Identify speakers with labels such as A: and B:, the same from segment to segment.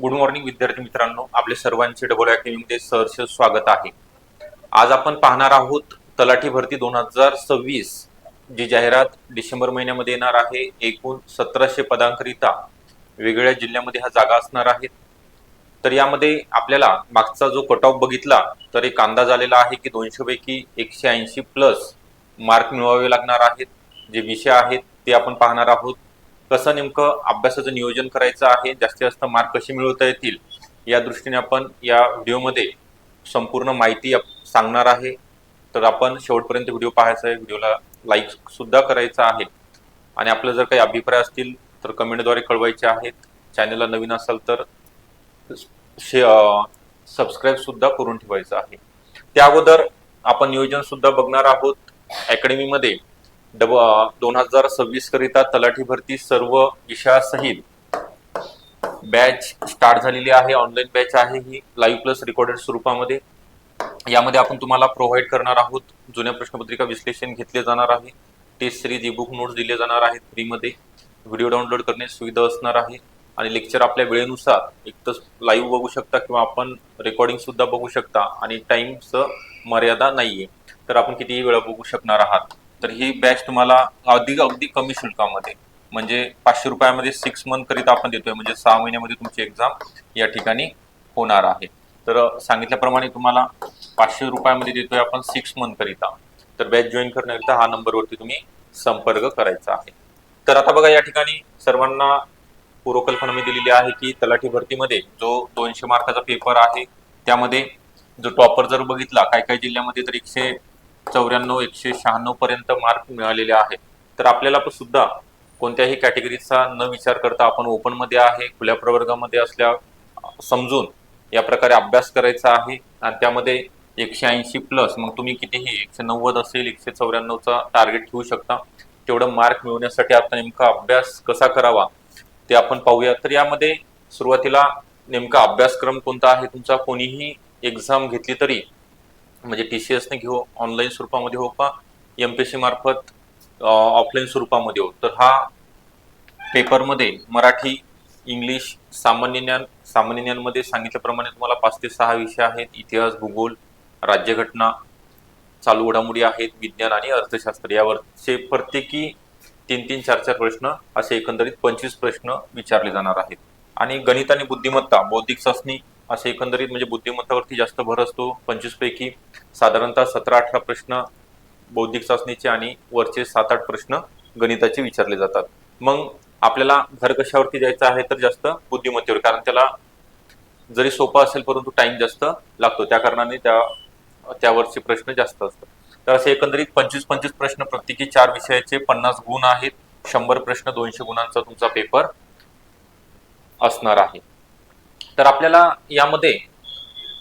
A: Good morning विद्यार्थी मित्रांनो. आपले सर्वांचे डबल अकॅडमीमध्ये सहर्ष स्वागत आहे. आज आपण पाहणार आहोत तलाठी भरती दोन हजार सव्वीस जी जाहिरात डिसेंबर महिन्यामध्ये येणार आहे एकूण सतराशे पदांकरिता वेगवेगळ्या जिल्ह्यामध्ये ह्या जागा असणार आहेत तर यामध्ये आपल्याला मागचा जो कट ऑफ बघितला तर एक अंदाज आलेला आहे की दोनशे पैकी एकशे ऐंशी प्लस मार्क मिळवावे लागणार आहेत. जे विषय आहेत ते आपण पाहणार आहोत. कसं नेमकं अभ्यासाचं नियोजन करायचं आहे जास्तीत जास्त मार्क कसे मिळवता येतील या दृष्टीने आपण या व्हिडिओमध्ये संपूर्ण माहिती आप- सांगणार आहे. तर आपण शेवटपर्यंत व्हिडिओ पाहायचा आहे व्हिडिओला लाईक सुद्धा करायचा आहे. आणि आपलं जर काही अभिप्राय असतील तर कमेंटद्वारे कळवायचे आहेत. चॅनलला नवीन असाल तर सबस्क्राईब सुद्धा करून ठेवायचं आहे. त्या अगोदर आपण नियोजन सुद्धा बघणार आहोत. अकॅडमीमध्ये डब दोन हजार सव्वीस करिता तलाठी भरती सर्व विषयासहित बॅच स्टार्ट झालेली आहे. ऑनलाईन बॅच आहे ही. लाईव्ह प्लस रेकॉर्डेड स्वरूपामध्ये. यामध्ये आपण तुम्हाला प्रोव्हाइड करणार आहोत. जुन्या प्रश्नपत्रिका विश्लेषण घेतले जाणार आहे. Test series E book notes दिले जाणार आहेत फ्रीमध्ये व्हिडिओ डाउनलोड करण्याची सुविधा असणार आहे. आणि लेक्चर आपल्या वेळेनुसार एक तर लाईव्ह बघू शकता किंवा आपण रेकॉर्डिंग सुद्धा बघू शकता. आणि टाइमचं मर्यादा नाहीये. तर आपण कितीही वेळा बघू शकणार आहात. तर ही बॅच तुम्हाला अगदी अगदी कमी शुल्कामध्ये म्हणजे पाचशे रुपयामध्ये सिक्स मंथ करिता आपण देतोय म्हणजे सहा महिन्यामध्ये तुमची एक्झाम या ठिकाणी होणार आहे. तर सांगितल्याप्रमाणे तुम्हाला पाचशे रुपयामध्ये देतोय आपण सिक्स मंथ करिता. तर बॅच जॉईन करण्याकरिता हा नंबरवरती तुम्ही संपर्क करायचा आहे. तर आता बघा या ठिकाणी सर्वांना पूर्वकल्पना मी दिलेली आहे की तलाठी भरतीमध्ये जो दोनशे मार्काचा पेपर आहे त्यामध्ये जो टॉपर जर बघितला काही काही जिल्ह्यामध्ये तर एकशे चौऱ्याण्णव एकशे शहाण्णव पर्यंत मार्क मिळालेले आहेत तर आपल्याला पण सुद्धा कोणत्याही कॅटेगरीचा न विचार करता आपण ओपनमध्ये आहे खुल्या प्रवर्गामध्ये असल्या समजून या प्रकारे अभ्यास करायचा आहे. आणि त्यामध्ये एकशे ऐंशी प्लस मग तुम्ही कितीही एकशे नव्वद असेल एकशे चौऱ्याण्णवचा टार्गेट ठेवू शकता. तेवढं मार्क मिळवण्यासाठी आता नेमका अभ्यास कसा करावा ते आपण पाहूया. तर यामध्ये सुरुवातीला नेमका अभ्यासक्रम कोणता आहे तुमचा कोणीही एक्झाम घेतली तरी म्हणजे टी सी एसने घेऊ ऑनलाईन स्वरूपामध्ये हो का? एम पी सी मार्फत ऑफलाईन स्वरूपामध्ये हो तर हा पेपरमध्ये मराठी इंग्लिश सामान्य ज्ञान सामान्य ज्ञानमध्ये सांगितल्याप्रमाणे तुम्हाला पाच ते सहा विषय आहेत. इतिहास भूगोल राज्यघटना चालू घडामोडी आहेत विज्ञान आणि अर्थशास्त्र. यावरचे प्रत्येकी तीन तीन चार चार प्रश्न असे एकंदरीत पंचवीस प्रश्न विचारले जाणार आहेत. आणि गणित आणि बुद्धिमत्ता बौद्धिक चाचणी असे एकंदरीत म्हणजे बुद्धिमत्तावरती जास्त भर असतो. पंचवीस पैकी साधारणतः सतरा अठरा प्रश्न बौद्धिक चाचणीचे आणि वरचे सात आठ प्रश्न गणिताचे विचारले जातात. मग आपल्याला भर कशावरती द्यायचा आहे तर जास्त बुद्धिमत्तेवर कारण त्याला जरी सोपं असेल परंतु टाइम जास्त लागतो. त्या कारणाने त्या त्यावरचे प्रश्न जास्त असतात. तर असे एकंदरीत पंचवीस पंचवीस प्रश्न प्रत्येकी चार विषयाचे पन्नास गुण आहेत. शंभर प्रश्न दोनशे गुणांचा तुमचा पेपर असणार आहे. तर आपल्याला यामध्ये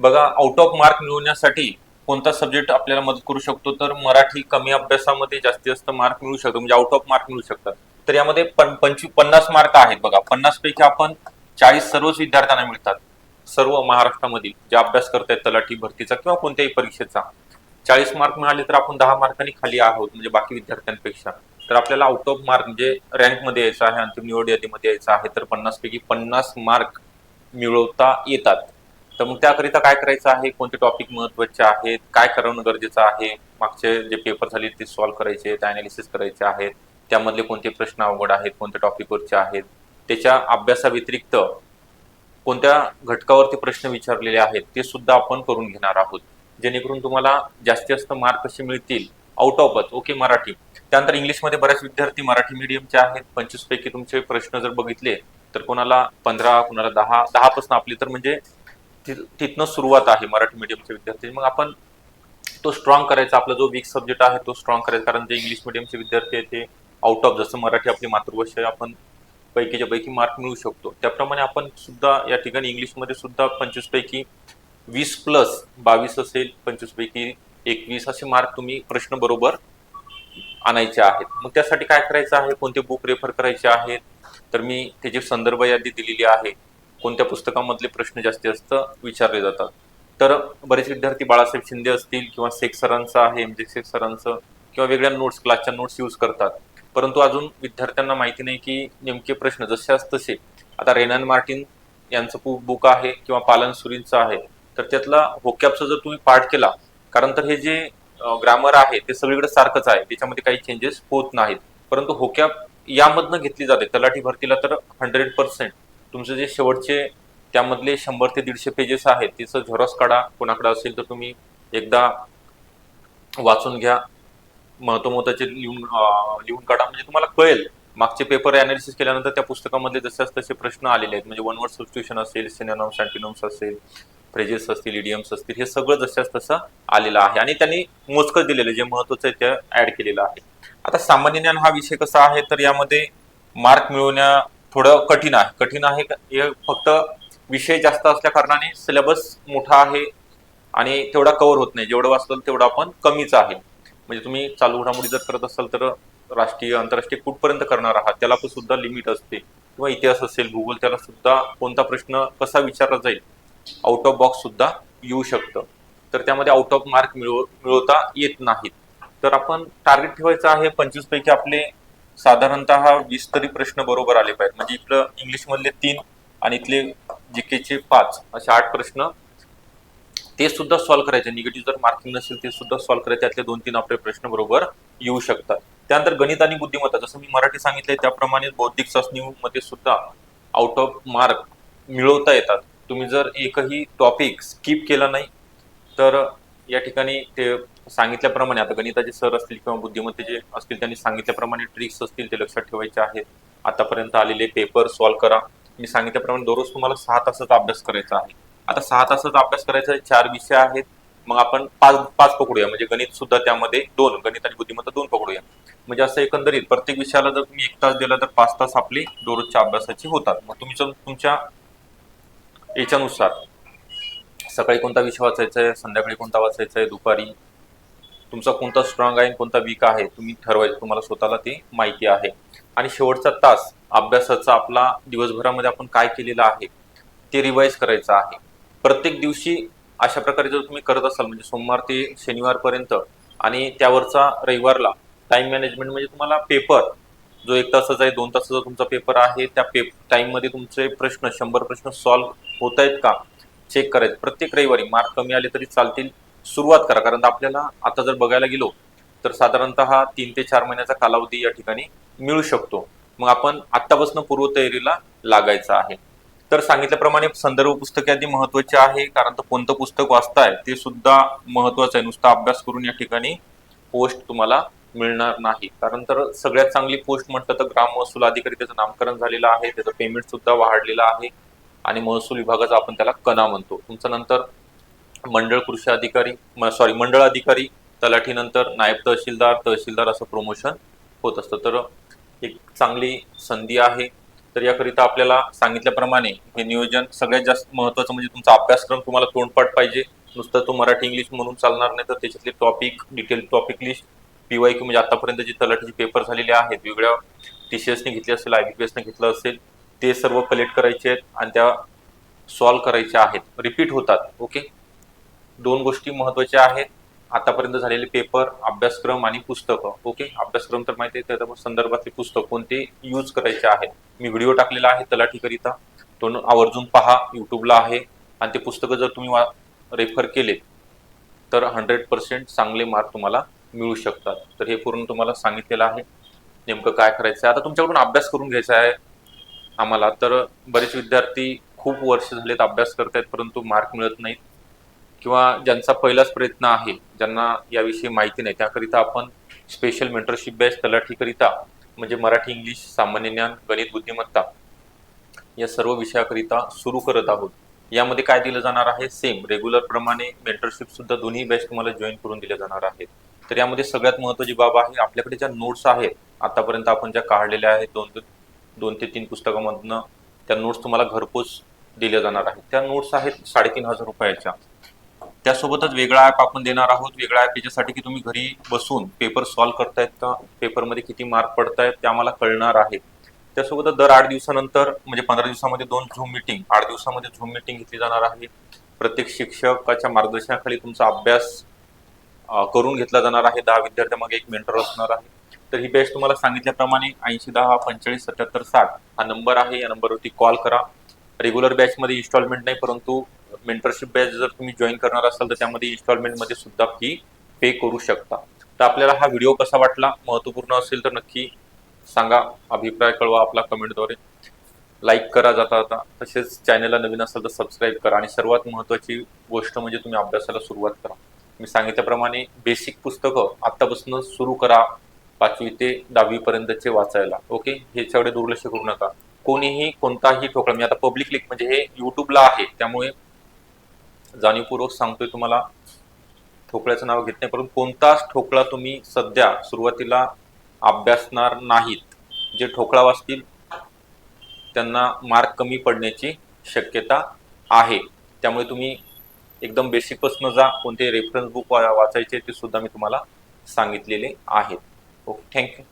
A: बघा आउट ऑफ मार्क मिळवण्यासाठी कोणता सब्जेक्ट आपल्याला मदत करू शकतो? तर मराठी कमी अभ्यासामध्ये जास्तीत जास्त मार्क मिळू शकतो म्हणजे आउट ऑफ मार्क मिळू शकतात. तर यामध्ये पंचवीस पन्नास मार्क आहेत बघा. पन्नास पैकी आपण चाळीस सर्वच विद्यार्थ्यांना मिळतात. सर्व महाराष्ट्रामधील जे अभ्यास करतायत तलाठी भरतीचा किंवा कोणत्याही परीक्षेचा. चाळीस मार्क मिळाले तर आपण दहा मार्कांनी खाली आहोत म्हणजे बाकी विद्यार्थ्यांपेक्षा. तर आपल्याला आउट ऑफ मार्क म्हणजे रँकमध्ये यायचं आहे अंतिम निवड यादीमध्ये यायचं आहे तर पन्नास पैकी पन्नास मार्क मिळवता येतात. तर मग त्याकरिता काय करायचं आहे? कोणते टॉपिक महत्त्वाचे आहेत? काय करणं गरजेचं आहे? मागचे जे पेपर झाले ते सॉल्व्ह करायचे आहेत अनालिसिस करायचे आहेत. त्यामधले कोणते प्रश्न अवघड आहेत? कोणत्या टॉपिकवरचे आहेत? त्याच्या अभ्यासाव्यतिरिक्त कोणत्या घटकावरती प्रश्न विचारलेले आहेत ते सुद्धा आपण करून घेणार आहोत. जेणेकरून तुम्हाला जास्तीत जास्त मार्क कसे मिळतील? आउट ऑफच ओके मराठी. त्यानंतर इंग्लिशमध्ये बऱ्याच विद्यार्थी मराठी मीडियमचे आहेत. पंचवीस पैकी तुमचे प्रश्न जर बघितले तर कोणाला पंधरा कोणाला दहा दहा पासून आपली तर म्हणजे ति- तिथनं सुरुवात आहे मराठी मीडियमच्या विद्यार्थी. मग आपण तो स्ट्रॉंग करायचा आपला जो वीक सब्जेक्ट आहे तो स्ट्रॉंग करायचा. कारण जे इंग्लिश मिडियमचे विद्यार्थी आहेत ते आउट ऑफ जसं मराठी आपली मातृभाषा आहे आपण पैकीच्या पैकी मार्क मिळू शकतो. त्याप्रमाणे आपण सुद्धा या ठिकाणी इंग्लिशमध्ये सुद्धा पंचवीस पैकी वीस प्लस बावीस असेल पंचवीस पैकी एकवीस असे मार्क तुम्ही प्रश्न बरोबर आणायचे आहेत. मग त्यासाठी काय करायचं आहे? कोणते बुक रेफर करायचे आहेत? तर मी त्याची संदर्भ यादी दिलेली आहे कोणत्या पुस्तकामधले प्रश्न जास्तीत जास्त विचारले जातात. तर बरेच विद्यार्थी बाळासाहेब शिंदे असतील किंवा शेख सरांचं आहे एम जे शेख सरांचं किंवा वेगळ्या नोट्स क्लासच्या नोट्स यूज करतात. परंतु अजून विद्यार्थ्यांना माहिती नाही की नेमके प्रश्न जसे तसे. आता रेनन मार्टिन यांचं बुक आहे किंवा पालन सुरींचं आहे. तर त्यातला होक्यापचा जर तुम्ही पाठ केला कारण तर हे जे ग्रामर आहे ते सगळीकडे सारखंच आहे. त्याच्यामध्ये काही चेंजेस होत नाहीत. परंतु होक्याप यामधनं घेतली जाते. तलाठी भरतीला तर हंड्रेड पर्सेंट तुमचे जे शेवटचे त्यामधले शंभर ते दीडशे पेजेस आहेत तिचं झेरॉक्स काढा कोणाकडे असेल तर तुम्ही एकदा वाचून घ्या. महत्वमहत्वाचे लिहून लिहून काढा. म्हणजे तुम्हाला कळेल मागचे पेपर अनालिसिस केल्यानंतर त्या पुस्तकामध्ये जसे तसे प्रश्न आलेले आहेत. म्हणजे वन वर्ड सबस्टिट्यूशन असेल सिनेनॉम्स अँटिनॉम्स असेल फ्रेजेस असतील इडियम्स असतील हे सगळं जशाच तसं आलेलं आहे. आणि त्यांनी मोजकं दिलेलं जे महत्वाचं आहे ते ऍड केलेलं आहे. आता सामान्य ज्ञान हा विषय कसा आहे तर यामध्ये मार्क मिळवण्या थोडं कठीण आहे. कठीण आहे का- हे फक्त विषय जास्त असल्या कारणाने सिलेबस मोठा आहे आणि तेवढा कव्हर होत नाही. जेवढं वाचलं तेवढं आपण कमीच आहे. म्हणजे तुम्ही चालू घडामोडी जर करत असाल तर राष्ट्रीय आंतरराष्ट्रीय कुठपर्यंत करणार आहात त्याला पण सुद्धा लिमिट असते. किंवा इतिहास असेल भूगोल त्याला सुद्धा कोणता प्रश्न कसा विचारला जाईल आउट ऑफ बॉक्स सुद्धा येऊ शकतं. तर त्यामध्ये आउट ऑफ मार्क मिळव मिळवता येत नाहीत. तर आपण टार्गेट ठेवायचं आहे पंचवीस पैकी आपले साधारणतः वीस तरी प्रश्न बरोबर आले पाहिजेत. म्हणजे इथलं इंग्लिश मधले तीन आणि इथले जीकेचे पाच असे आठ प्रश्न. ते सुद्धा सॉल्व्ह करायचे. निगेटिव्ह जर मार्किंग नसेल ते सुद्धा सॉल्व्ह करायचे. त्यातले दोन तीन आपले प्रश्न बरोबर येऊ शकतात. त्यानंतर गणित आणि बुद्धिमत्ता. जसं मी मराठी सांगितलंय त्याप्रमाणे बौद्धिक चाचणीमध्ये सुद्धा आउट ऑफ मार्क मिळवता येतात. तुम्ही जर एकही टॉपिक स्किप केला नाही तर या ठिकाणी ते सांगितल्याप्रमाणे आता गणिताचे सर असतील किंवा बुद्धिमत्तेचे असतील त्यांनी सांगितल्याप्रमाणे ट्रिक्स असतील ते लक्षात ठेवायचे आहेत. आतापर्यंत आलेले पेपर सॉल्व्ह करा. मी सांगितल्याप्रमाणे दररोज तुम्हाला सहा तासाचा अभ्यास करायचा आहे. आता सहा तासाचा अभ्यास करायचा आहे, चार विषय आहेत. मग आपण पाच पाच पकडूया. म्हणजे गणित सुद्धा त्यामध्ये दोन गणित आणि बुद्धिमत्ता दोन पकडूया. म्हणजे असं एकंदरीत प्रत्येक विषयाला जर तुम्ही एक तास दिला तर पाच तास आपले दररोजच्या अभ्यासाची होतात. मग तुम्ही तुमच्या याच्यानुसार सकाळी कोणता विषय वाचायचा आहे संध्याकाळी कोणता वाचायचा आहे दुपारी तुमचा कोणता स्ट्रॉंग आहे आणि कोणता वीक आहे तुम्ही ठरवायचं तुम्हाला स्वतःला ते माहिती आहे. आणि शेवटचा तास अभ्यासाचा आपला दिवसभरामध्ये आपण काय केलेलं आहे ते रिवाईज करायचं आहे. प्रत्येक दिवशी अशा प्रकारे जर तुम्ही करत असाल म्हणजे सोमवार ते शनिवारपर्यंत आणि त्यावरचा रविवारला टाईम मॅनेजमेंट म्हणजे तुम्हाला पेपर जो एक तासाचा आहे दोन तासाचा तुमचा पेपर आहे त्या पेप टाईममध्ये तुमचे प्रश्न शंभर प्रश्न सॉल्व्ह होत आहेत का? चेक करायचं. प्रत्येक रविवारी मार्क कमी आले तरी चालतील सुरुवात करा. कारण आपल्याला आता जर बघायला गेलो तर साधारणतः तीन ते चार महिन्याचा कालावधी या ठिकाणी मिळू शकतो. मग आपण आत्तापासून पूर्वतयारीला लागायचं आहे. तर सांगितल्याप्रमाणे संदर्भ पुस्तके आधी महत्त्वाचे आहे कारण तर कोणतं पुस्तक वाचताय ते सुद्धा महत्वाचं आहे. नुसता अभ्यास करून या ठिकाणी पोस्ट तुम्हाला मिळणार नाही. कारण तर सगळ्यात चांगली पोस्ट म्हटलं तर ग्राम महसूल अधिकारी त्याचं नामकरण झालेलं आहे त्याचं पेमेंट सुद्धा वाढलेलं आहे आणि महसूल विभागाचा आपण त्याला कणा म्हणतो. तुमचं नंतर मंडळ कृषी अधिकारी सॉरी मंडळ अधिकारी तलाठी नंतर नायब तहसीलदार तहसीलदार असं प्रमोशन होत असतं. तर एक चांगली संधी आहे. तर याकरिता आपल्याला सांगितल्याप्रमाणे हे नियोजन सगळ्यात जास्त महत्वाचं म्हणजे तुमचा अभ्यासक्रम तुम्हाला तोंडपाठ पाहिजे. नुसतं तो मराठी इंग्लिश म्हणून चालणार नाही तर त्याच्यातले topic detail topic list PY Q म्हणजे आतापर्यंत जे तलाठीचे पेपर झालेले आहेत वेगळ्या टीसीएसने घेतले असेल आय बी ने घेतलं असेल ते सर्व कलेक्ट करायचे आहेत आणि त्या सॉल्व्ह करायच्या आहेत. रिपीट होतात ओके दोन गोष्टी महत्त्वाच्या आहेत. आतापर्यंत झालेले पेपर अभ्यासक्रम आणि पुस्तकं. ओके अभ्यासक्रम तर माहिती आहे त्या संदर्भातले पुस्तक कोणते यूज करायचे आहेत मी व्हिडिओ टाकलेला आहे तलाठीकरिता. तो आवर्जून पहा युट्यूबला आहे. आणि ते पुस्तकं जर तुम्ही रेफर केले तर हंड्रेड पर्सेंट चांगले मार्क तुम्हाला मिळू शकतात. तर हे पूर्ण तुम्हाला सांगितलेलं आहे. नेमकं काय करायचं आहे आता तुमच्याकडून अभ्यास करून घ्यायचा आहे आम्हाला. तर बरेच विद्यार्थी खूप वर्ष झालेत अभ्यास करतायत परंतु मार्क मिळत नाहीत. किंवा ज्यांचा पहिलाच प्रयत्न आहे ज्यांना याविषयी माहिती नाही त्याकरिता आपण स्पेशल मेंटरशिप बेस तलाठीकरिता म्हणजे मराठी इंग्लिश सामान्य ज्ञान गणित बुद्धिमत्ता या सर्व विषयाकरिता सुरू करत आहोत. यामध्ये काय दिलं जाणार आहे? सेम रेग्युलर प्रमाणे मेंटरशिप सुद्धा दोन्ही बॅच तुम्हाला जॉईन करून दिल्या जाणार आहेत. तर यामध्ये सगळ्यात महत्वाची बाब आहे आपल्याकडे ज्या नोट्स आहेत आतापर्यंत आपण ज्या काढलेल्या आहेत दोन ते दोन ते तीन पुस्तकामधनं त्या नोट्स तुम्हाला घरपोच दिल्या जाणार आहेत. त्या नोट्स आहेत साडेतीन हजार रुपयाच्या. त्यासोबतच वेगळा ऍप आपण देणार आहोत. वेगळा ऍप याच्यासाठी की तुम्ही घरी बसून पेपर सॉल्व्ह करतायत का? पेपरमध्ये किती मार्क पडतायत ते आम्हाला कळणार आहे. त्यासोबतच दर आठ दिवसानंतर म्हणजे पंधरा दिवसामध्ये दोन झूम मिटिंग आठ दिवसामध्ये झूम मिटिंग घेतली जाणार आहे. प्रत्येक शिक्षकाच्या मार्गदर्शनाखाली तुमचा अभ्यास करून घेतला जाणार आहे. दहा विद्यार्थ्यामागे एक मेंटर असणार आहे. तर ही बॅच तुम्हाला सांगितल्याप्रमाणे ऐंशी दहा पंचेचाळीस सत्याहत्तर साठ हा नंबर आहे. या नंबरवरती कॉल करा. रेग्युलर बॅचमध्ये इन्स्टॉलमेंट नाही परंतु मेंटरशिप बॅच जर तुम्ही जॉईन करणार असाल तर त्यामध्ये इन्स्टॉलमेंटमध्ये सुद्धा फी पे करू शकता. तर आपल्याला हा व्हिडिओ कसा वाटला महत्त्वपूर्ण असेल तर नक्की सांगा. अभिप्राय कळवा आपला कमेंटद्वारे लाईक करा जाता जाता. तसेच चॅनलला नवीन असेल तर सबस्क्राईब करा. आणि सर्वात महत्त्वाची गोष्ट म्हणजे तुम्ही अभ्यासाला सुरुवात करा. मी सांगितल्याप्रमाणे बेसिक पुस्तकं आत्तापासून सुरू करा. पाचवी ते दहावीपर्यंतचे वाचायला. ओके ह्याच्याकडे दुर्लक्ष करू नका. कोणीही कोणताही ठोकळा मी आता पब्लिक लिंक म्हणजे हे युट्यूबला आहे. त्यामुळे जाणीवपूर्वक सांगतोय तुम्हाला. ठोकळ्याचं नाव घेत नाही परंतु कोणताच ठोकळा तुम्ही सध्या सुरुवातीला अभ्यासणार नाहीत. जे ठोकळा वाचतील त्यांना मार्क कमी पडण्याची शक्यता आहे. त्यामुळे तुम्ही एकदम बेसिकपासून जा कोणते रेफरन्स बुक वाचायचे ते सुद्धा मी तुम्हाला सांगितलेले आहेत. Okay thank you